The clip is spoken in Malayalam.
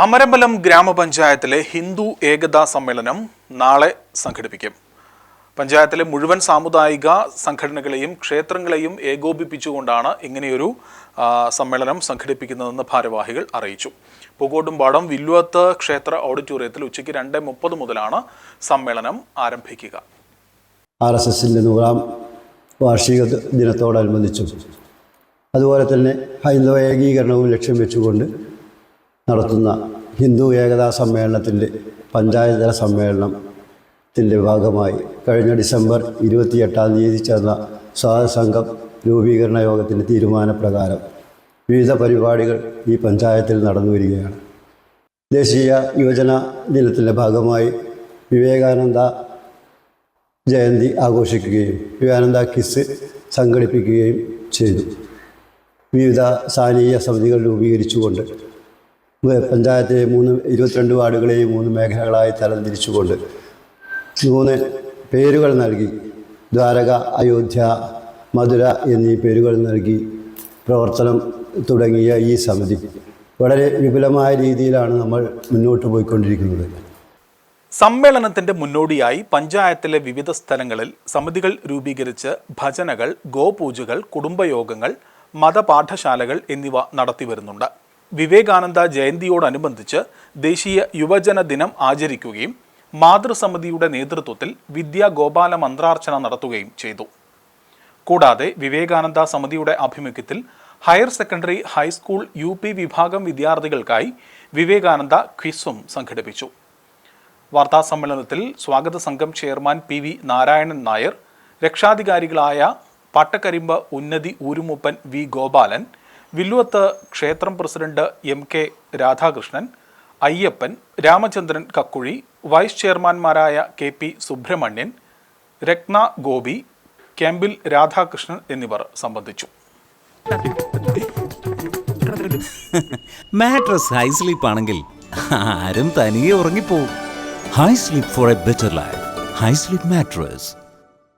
അമരമ്പലം ഗ്രാമപഞ്ചായത്തിലെ ഹിന്ദു ഏകതാ സമ്മേളനം നാളെ സംഘടിപ്പിക്കും. പഞ്ചായത്തിലെ മുഴുവൻ സാമുദായിക സംഘടനകളെയും ക്ഷേത്രങ്ങളെയും ഏകോപിപ്പിച്ചുകൊണ്ടാണ് ഇങ്ങനെയൊരു സമ്മേളനം സംഘടിപ്പിക്കുന്നതെന്ന് ഭാരവാഹികൾ അറിയിച്ചു. പൂക്കോട്ടുംപാടം വില്ലുവത്ത് ക്ഷേത്ര ഓഡിറ്റോറിയത്തിൽ ഉച്ചയ്ക്ക് രണ്ട് മുപ്പത് മുതലാണ് സമ്മേളനം ആരംഭിക്കുക. ആർ എസ് എസിന്റെ നൂറാം വാർഷിക ദിനത്തോടനുബന്ധിച്ചു അതുപോലെ തന്നെ ഹൈന്ദവ ഏകീകരണവും ലക്ഷ്യം വെച്ചുകൊണ്ട് നടത്തുന്ന ഹിന്ദു ഏകതാ സമ്മേളനത്തിന്റെ തല സമ്മേളനത്തിന്റെ ഭാഗമായി കഴിഞ്ഞ ഡിസംബർ ഇരുപത്തിയെട്ടാം തീയതി ചേർന്ന സ്വാതസംഘം രൂപീകരണ യോഗത്തിന്റെ തീരുമാനപ്രകാരം വിവിധ പരിപാടികൾ ഈ പഞ്ചായത്തിൽ നടന്നു വരികയാണ്. ദേശീയ യുവജന ദിനത്തിന്റെ ഭാഗമായി വിവേകാനന്ദ ജയന്തി ആഘോഷിക്കുകയും വിവേകാനന്ദ കിസ് സംഘടിപ്പിക്കുകയും ചെയ്തു. വിവിധ സാനീയ സമിതികൾ രൂപീകരിച്ചുകൊണ്ട് പഞ്ചായത്തിലെ മൂന്ന് ഇരുപത്തിരണ്ട് വാർഡുകളെയും മൂന്ന് മേഖലകളായി തരംതിരിച്ചുകൊണ്ട് മൂന്ന് പേരുകൾ നൽകി. ദ്വാരക അയോധ്യ മധുര എന്നീ പേരുകൾ നൽകി പ്രവർത്തനം തുടങ്ങിയ ഈ സമിതി. വളരെ വിപുലമായ രീതിയിലാണ് നമ്മൾ മുന്നോട്ട് പോയിക്കൊണ്ടിരിക്കുന്നത്. സമ്മേളനത്തിന്റെ മുന്നോടിയായി പഞ്ചായത്തിലെ വിവിധ സ്ഥലങ്ങളിൽ സമിതികൾ രൂപീകരിച്ച് ഭജനകൾ ഗോപൂജകൾ കുടുംബയോഗങ്ങൾ മതപാഠശാലകൾ എന്നിവ നടത്തിവരുന്നുണ്ട്. വിവേകാനന്ദ ജയന്തിയോടനുബന്ധിച്ച് ദേശീയ യുവജന ദിനം ആചരിക്കുകയും മാതൃസമിതിയുടെ നേതൃത്വത്തിൽ വിദ്യാ ഗോപാല മന്ത്രാർച്ചന നടത്തുകയും ചെയ്തു. കൂടാതെ വിവേകാനന്ദ സമിതിയുടെ ആഭിമുഖ്യത്തിൽ ഹയർ സെക്കൻഡറി ഹൈസ്കൂൾ യു വിഭാഗം വിദ്യാർത്ഥികൾക്കായി വിവേകാനന്ദ ക്വിസും സംഘടിപ്പിച്ചു. വാർത്താ സമ്മേളനത്തിൽ സ്വാഗത സംഘം chairman P V Narayanan Nair രക്ഷാധികാരികളായ Pattakkarimbu ഉന്നതി ഊരുമൂപ്പൻ വി ഗോപാലൻ വില്ലുവത്ത് ക്ഷേത്രം president M K Radhakrishnan Ayyappan Ramachandran Kakkuzhi vice ചെയർമാൻമാരായ K P Subramanian Ratna Gopi ക്യാമ്പിൽ രാധാകൃഷ്ണൻ എന്നിവർ സംബന്ധിച്ചു. മാട്രസ് ഹൈ സ്ലീപ്പ് ആണെങ്കിൽ ആരും തനിയെ ഉറങ്ങിപ്പോവും. High sleep for a better life high sleep mattress